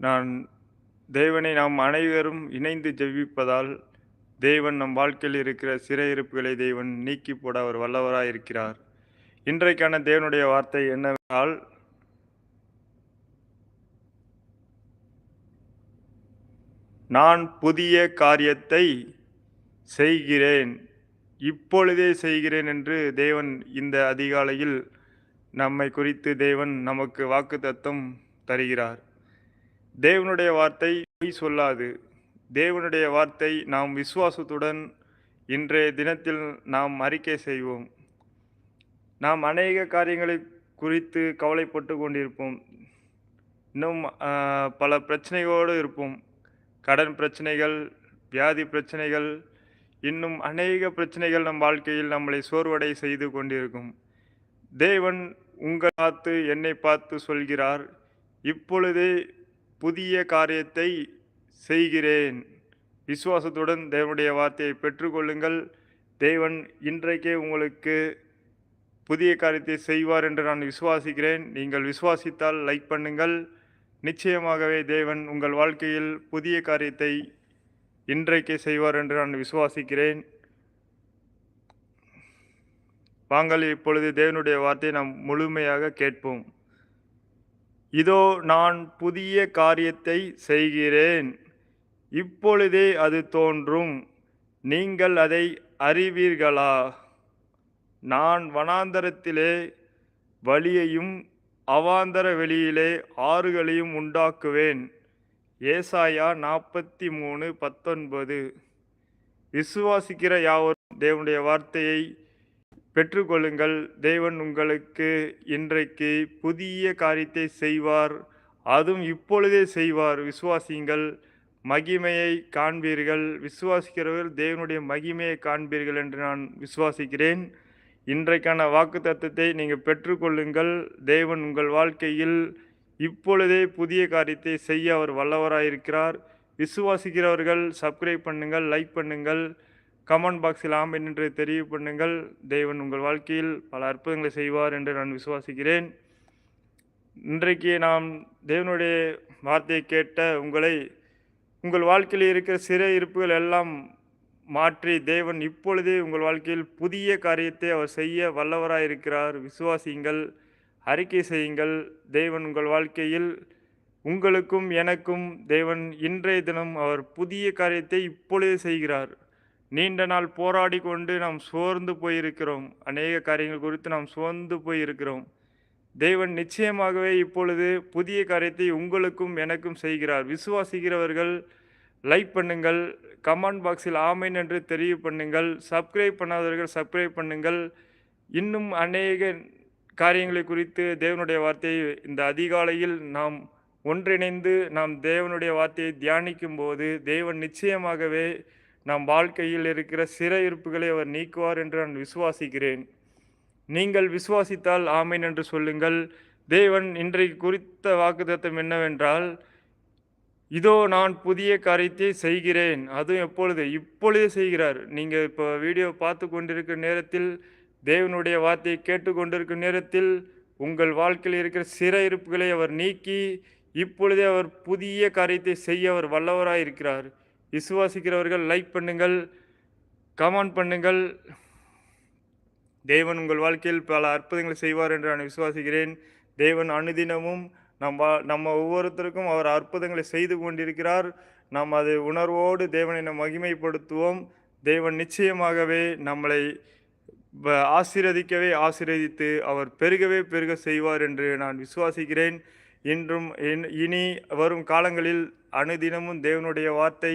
நான் தேவனை நாம் அனைவரும் இணைந்து ஜெபிப்பதால் தேவன் நம் வாழ்க்கையில் இருக்கிற சிறையிருப்புகளை தேவன் நீக்கி போட அவர் வல்லவராக இருக்கிறார். இன்றைக்கான தேவனுடைய வார்த்தை என்னவென்றால் நான் புதிய காரியத்தை செய்கிறேன். இப்பொழுதே செய்கிறேன் என்று தேவன் இந்த அதிகாலையில் நம்மை குறித்து தேவன் நமக்கு வாக்குத்தத்தம் தருகிறார். தேவனுடைய வார்த்தை பொய் சொல்லாது. தேவனுடைய வார்த்தை நாம் விசுவாசத்துடன் இன்றைய தினத்தில் நாம் அறிக்கை செய்வோம். நாம் அநேக காரியங்களை குறித்து கவலைப்பட்டு கொண்டிருப்போம். இன்னும் பல பிரச்சனைகளோடு இருப்போம். கடன் பிரச்சனைகள் வியாதி பிரச்சனைகள் இன்னும் அநேக பிரச்சனைகள் நம் வாழ்க்கையில் நம்மளை சோர்வடை செய்து கொண்டிருக்கும். தேவன் உங்கள் பார்த்து என்னை பார்த்து சொல்கிறார். இப்பொழுதே புதிய காரியத்தை செய்கிறேன். விசுவாசத்துடன் தேவனுடைய வார்த்தையை பெற்றுக்கொள்ளுங்கள். தேவன் இன்றைக்கே உங்களுக்கு புதிய காரியத்தை செய்வார் என்று நான் விசுவாசிக்கிறேன். நீங்கள் விசுவாசித்தால் லைக் பண்ணுங்கள். நிச்சயமாகவே தேவன் உங்கள் வாழ்க்கையில் புதிய காரியத்தை இன்றைக்கே செய்வார் என்று நான் விசுவாசிக்கிறேன். வாங்கள் இப்பொழுது தேவனுடைய வார்த்தையை நாம் முழுமையாக கேட்போம். இதோ நான் புதிய காரியத்தை செய்கிறேன். இப்பொழுதே அது தோன்றும். நீங்கள் அதை அறிவீர்களா? நான் வனாந்தரத்திலே வழியையும் அவாந்தர வெளியிலே ஆறுகளையும் உண்டாக்குவேன். ஏசாயா நாற்பத்தி மூணு பத்தொன்பது. விசுவாசிக்கிற யாவரும் தேவனுடைய வார்த்தையை பெற்றுக்கொள்ளுங்கள். தேவன் உங்களுக்கு இன்றைக்கு புதிய காரியத்தை செய்வார். அதுவும் இப்பொழுதே செய்வார். விசுவாசியுங்கள். மகிமையை காண்பீர்கள். விசுவாசிக்கிறவர்கள் தேவனுடைய மகிமையை காண்பீர்கள் என்று நான் விசுவாசிக்கிறேன். இன்றைக்கான வாக்கு தத்துவத்தை நீங்கள் பெற்றுக்கொள்ளுங்கள். தேவன் உங்கள் வாழ்க்கையில் இப்பொழுதே புதிய காரியத்தை செய்ய அவர் வல்லவராயிருக்கிறார். விசுவாசிக்கிறவர்கள் சப்ஸ்கிரைப் பண்ணுங்கள் லைக் பண்ணுங்கள். கமெண்ட் பாக்ஸில் ஆமென் என்று தெரிவு பண்ணுங்கள். தேவன் உங்கள் வாழ்க்கையில் பல அற்புதங்களை செய்வார் என்று நான் விசுவாசிக்கிறேன். இன்றைக்கு நாம் தேவனுடைய வார்த்தையை கேட்ட உங்களை உங்கள் வாழ்க்கையில் இருக்கிற சிறை இருப்புகள் எல்லாம் மாற்றி தேவன் இப்பொழுதே உங்கள் வாழ்க்கையில் புதிய காரியத்தை அவர் செய்ய வல்லவராயிருக்கிறார் விசுவாசியுங்கள் அறிக்கை செய்யுங்கள். தேவன் உங்கள் வாழ்க்கையில் உங்களுக்கும் எனக்கும் தேவன் இன்றைய தினம் அவர் புதிய காரியத்தை இப்பொழுதே செய்கிறார். நீண்ட நாள் போராடி கொண்டு நாம் சோர்ந்து போயிருக்கிறோம். அநேக காரியங்கள் குறித்து நாம் சோர்ந்து போயிருக்கிறோம். தேவன் நிச்சயமாகவே இப்பொழுது புதிய காரியத்தை உங்களுக்கும் எனக்கும் செய்கிறார். விசுவாசிக்கிறவர்கள் லைக் பண்ணுங்கள் கமெண்ட் பாக்ஸில் ஆமைன் என்று தெரிவு பண்ணுங்கள் சப்ஸ்கிரைப் பண்ணாதவர்கள் சப்ஸ்கிரைப் பண்ணுங்கள். இன்னும் அநேக காரியங்களை குறித்து தேவனுடைய வார்த்தையை இந்த அதிகாலையில் நாம் ஒன்றிணைந்து நாம் தேவனுடைய வார்த்தையை தியானிக்கும் போது தேவன் நிச்சயமாகவே நம் வாழ்க்கையில் இருக்கிற சிறையிருப்புகளை அவர் நீக்குவார் என்று நான் விசுவாசிக்கிறேன். நீங்கள் விசுவாசித்தால் ஆமீன் என்று சொல்லுங்கள். தேவன் இன்றைக்கு குறித்த வாக்குத்தத்தம் என்னவென்றால் இதோ நான் புதிய காரியத்தை செய்கிறேன். அதுவும் எப்பொழுது? இப்பொழுதே செய்கிறார். நீங்கள் இப்போ வீடியோ பார்த்து கொண்டிருக்கிற நேரத்தில் தேவனுடைய வார்த்தையை கேட்டுக்கொண்டிருக்கும் நேரத்தில் உங்கள் வாழ்க்கையில் இருக்கிற சிறையிருப்புகளை அவர் நீக்கி இப்பொழுதே அவர் புதிய காரியத்தை செய்ய அவர் வல்லவராக இருக்கிறார் விசுவாசிக்கிறவர்கள் லைக் பண்ணுங்கள் கமெண்ட் பண்ணுங்கள். தேவன் உங்கள் வாழ்க்கையில் பல அற்புதங்களை செய்வார் என்று நான் விசுவாசிக்கிறேன். தேவன் அனுதினமும் நம் நம்ம ஒவ்வொருத்தருக்கும் அவர் அற்புதங்களை செய்து கொண்டிருக்கிறார். நாம் அது உணர்வோடு தேவனை நம் மகிமைப்படுத்துவோம். தேவன் நிச்சயமாகவே நம்மளை ஆசீர்வதிக்கவே ஆசீர்வதித்து அவர் பெருகவே பெருக செய்வார் என்று நான் விசுவாசிக்கிறேன். இன்றும் இனி வரும் காலங்களில் அனுதினமும் தேவனுடைய வார்த்தை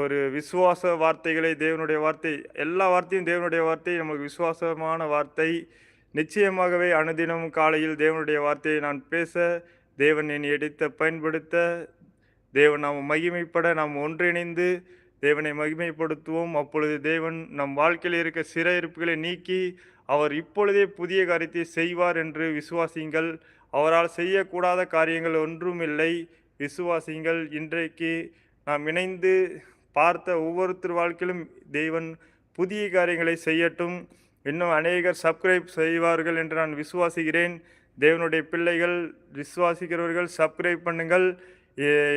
ஒரு விசுவாச வார்த்தைகளை தேவனுடைய வார்த்தை எல்லா வார்த்தையும் தேவனுடைய வார்த்தை நமக்கு விசுவாசமான வார்த்தை. நிச்சயமாகவே அனுதினமும் காலையில் தேவனுடைய வார்த்தையை நான் பேச தேவன் என்னை எடுத்த பயன்படுத்த. தேவன் நாம் மகிமைப்பட நாம் ஒன்றிணைந்து தேவனை மகிமைப்படுத்துவோம். அப்பொழுது தேவன் நம் வாழ்க்கையில் இருக்க சிறையிருப்புகளை நீக்கி அவர் இப்பொழுதே புதிய காரியத்தை செய்வார் என்று விசுவாசியுங்கள். அவரால் செய்யக்கூடாத காரியங்கள் ஒன்றும் இல்லை. விசுவாசிங்கள் இன்றைக்கு நாம் இணைந்து பார்த்த ஒவ்வொருத்தர் வாழ்க்கையிலும் தெய்வன் புதிய காரியங்களை செய்யட்டும். இன்னும் அநேகர் சப்ஸ்கிரைப் செய்வார்கள் என்று நான் விசுவாசிக்கிறேன். தேவனுடைய பிள்ளைகள் விசுவாசிக்கிறவர்கள் சப்ஸ்கிரைப் பண்ணுங்கள்.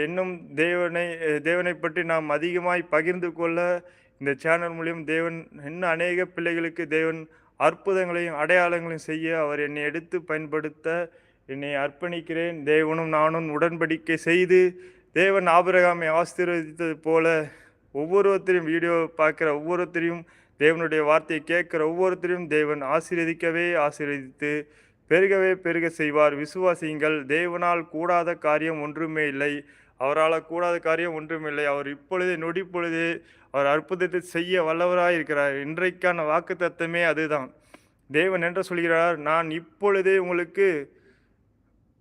இன்னும் தேவனை தேவனை பற்றி நாம் அதிகமாய் பகிர்ந்து கொள்ள இந்த சேனல் மூலியம் தேவன் இன்னும் அநேக பிள்ளைகளுக்கு தேவன் அற்புதங்களையும் அடையாளங்களையும் செய்ய அவர் என்னை எடுத்து பயன்படுத்த என்னை அர்ப்பணிக்கிறேன். தேவனும் நானும் உடன்படிக்கை செய்து தேவன் ஆபிரகாமை ஆசீர்வதித்தது போல ஒவ்வொருத்தரையும் வீடியோ பார்க்குற ஒவ்வொருத்தரையும் தேவனுடைய வார்த்தையை கேட்குற ஒவ்வொருத்தரையும் தேவன் ஆசீர்வதிக்கவே ஆசீர்வதித்து பெருகவே பெருக செய்வார். விசுவாசியுங்கள் தேவனால் கூடாத காரியம் ஒன்றுமே இல்லை. அவரால் கூடாத காரியம் ஒன்றுமில்லை அவர் இப்பொழுதே நொடி பொழுதே அவர் அற்புதத்தை செய்ய வல்லவராக இருக்கிறார். இன்றைக்கான வாக்கு தத்தமே அதுதான். தேவன் என்று சொல்கிறார் நான் இப்பொழுதே உங்களுக்கு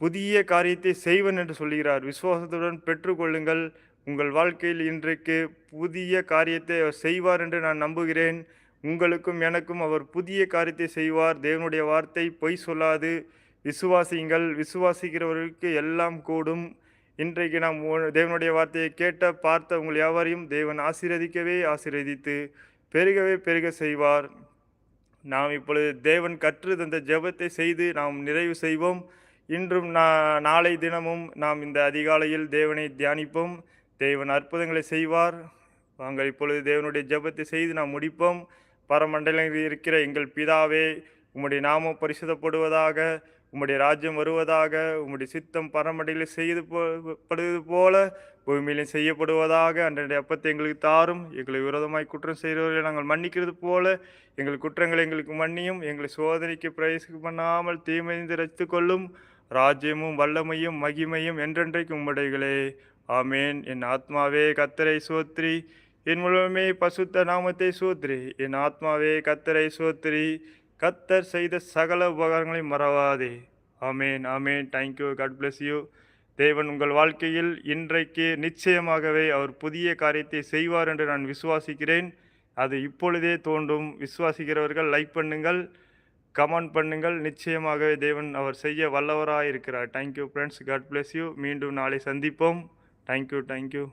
புதிய காரியத்தை செய்வன் என்று சொல்கிறார். விசுவாசத்துடன் பெற்றுக்கொள்ளுங்கள். உங்கள் வாழ்க்கையில் இன்றைக்கு புதிய காரியத்தை அவர் செய்வார் என்று நான் நம்புகிறேன். உங்களுக்கும் எனக்கும் அவர் புதிய காரியத்தை செய்வார். தேவனுடைய வார்த்தை பொய் சொல்லாது. விசுவாசியுங்கள். விசுவாசிக்கிறவர்களுக்கு எல்லாம் கூடும். இன்றைக்கு நாம் தேவனுடைய வார்த்தையை கேட்ட பார்த்த உங்கள் யாவரையும் தேவன் ஆசீர்வதிக்கவே ஆசீர்வதித்து பெருகவே பெருக செய்வார். நாம் இப்பொழுது தேவன் கற்று தந்த ஜெபத்தை செய்து நாம் நிறைவு செய்வோம். இன்றும் நா நாளை தினமும் நாம் இந்த அதிகாலையில் தேவனை தியானிப்போம். தேவன் அற்புதங்களை செய்வார். நாங்கள் இப்பொழுது தேவனுடைய ஜெபத்தை செய்து நாம் முடிப்போம். பரமண்டலங்களில் இருக்கிற எங்கள் பிதாவே உம்முடைய நாமம் பரிசுதப்படுவதாக உம்முடைய ராஜ்யம் வருவதாக உம்முடைய சித்தம் பரமண்டையில் செய்து படுவது போல பூமியிலும் செய்யப்படுவதாக அன்றைய அப்பத்தை எங்களுக்கு தாரும். எங்களை விரோதமாய் குற்றம் செய்கிறவர்களை நாங்கள் மன்னிக்கிறது போல எங்கள் குற்றங்களை எங்களுக்கு மன்னியும் எங்களை சோதனைக்கு பிரவேசிக்க பண்ணாமல் தீமைந்து ரத்து கொள்ளும். ராஜ்யமும் வல்லமையும் மகிமையும் என்றென்றைக்கு உம்முடைகளே ஆமேன். என் ஆத்மாவே கத்தரை சோத்ரி. என் முழுமே பசுத்த நாமத்தை சோத்ரி. என் ஆத்மாவே கத்தரை சோத்ரி. கத்தர் செய்த சகல உபகாரங்களையும் மறவாதே. Amen amen. Thank you God bless you தேவன் உங்கள் வாழ்க்கையில் இன்றைக்கு நிச்சயமாகவே அவர் புதிய காரியத்தை செய்வார் என்று நான் விசுவாசிக்கிறேன். அது இப்பொழுதே தோன்றும். விசுவாசிக்கிறவர்கள் லைக் பண்ணுங்கள். கமெண்ட் பண்ணுங்கள். நிச்சயமாகவே தேவன் அவர் செய்ய வல்லவராக இருக்கிறார் thank you friends God bless you மீண்டும் நாளை சந்திப்போம். Thank you thank you